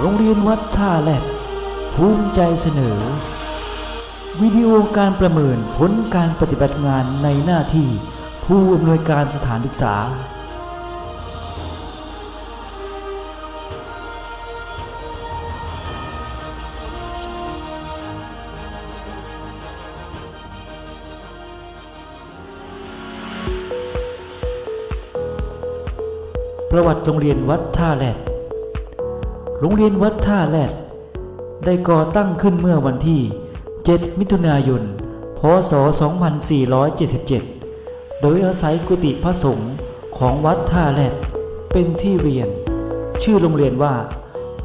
โรงเรียนวัดท่าแรดภูมิใจเสนอ วิดีโอการประเมินผลการปฏิบัติงานในหน้าที่ผู้อำนวยการสถานศึกษา ประวัติโรงเรียนวัดท่าแรด โรงเรียนวัดท่าแรดได้ก่อตั้งขึ้นเมื่อวันที่ 7 มิถุนายน พศ 2477 โดยอาศัยกุฏิพระสงฆ์ของวัดท่าแรดเป็นที่เรียน ชื่อโรงเรียนว่า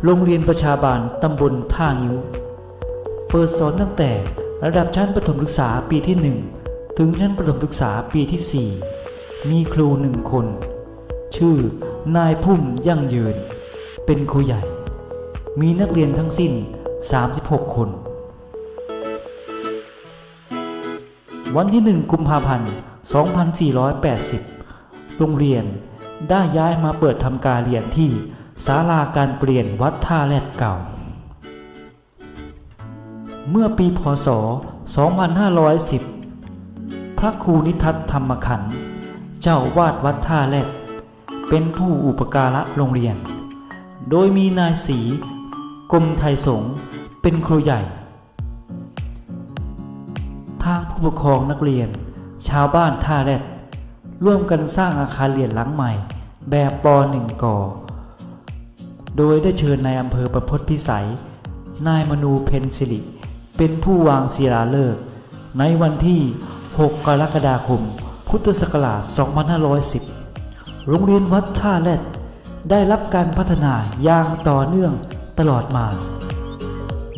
โรงเรียนประชาบาลตำบลท่างิ้ว เปิดสอนตั้งแต่ระดับชั้นประถมศึกษาปีที่ 1 ถึงชั้นประถมศึกษาปีที่ 4 มีครูหนึ่งคน ชื่อนายพุ่มยั่งยืน เป็นครูใหญ่ มีนักเรียนทั้งสิ้น 36 คน วันที่ 1 กุมภาพันธ์ 2480 โรงเรียนได้ย้ายมาเปิดทำการเรียนที่ศาลาการเปลี่ยนวัดท่าแรดเก่า เมื่อปีพศ 2510 พระครูนิทัศธรรมขันธ์เจ้าวาดวัดท่าแรดเป็นผู้อุปการะโรงเรียน โดยมีนายศรี กรมไทยสงฆ์เป็นครูใหญ่ ทางผู้ปกครองนักเรียน ชาวบ้านท่าแรดร่วมกันสร้างอาคารเรียนหลังใหม่ แบบป .1 ก่อ โดยได้เชิญนายอำเภอประพตพิสัย นายมนูเพนสิริเป็นผู้วางศิลาฤกษ์ในวันที่ 6 กรกฎาคม พุทธศักราช 2510 โรงเรียนวัดท่าแรดได้รับการพัฒนาอย่างต่อเนื่อง ตลอดมา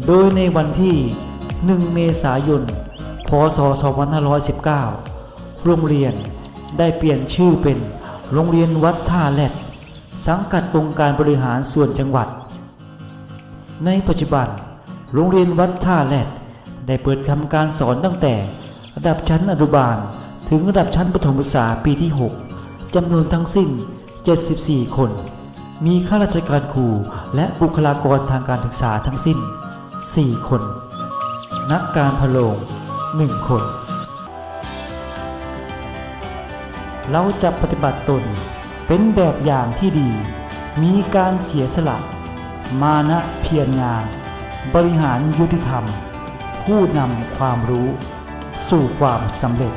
โดยในวันที่ 1 เมษายน พศ 2519 โรงเรียนได้เปลี่ยนชื่อเป็นโรงเรียนวัดท่าแรดสังกัดองค์การบริหารส่วนจังหวัด ในปัจจุบัน โรงเรียนวัดท่าแรดได้เปิดทำการสอนตั้งแต่ระดับชั้นอนุบาล ถึงระดับชั้นประถมศึกษาปีที่ 6จำนวนทั้งสิ้น 74 คน มีข้าราชการครูและบุคลากรทางการศึกษาทั้งสิ้น 4 คน นักการพโลง 1 คน เราจะปฏิบัติตนเป็นแบบอย่างที่ดี มีการเสียสละ มานะเพียรงาน บริหารยุติธรรม ผู้นำความรู้ สู่ความสำเร็จ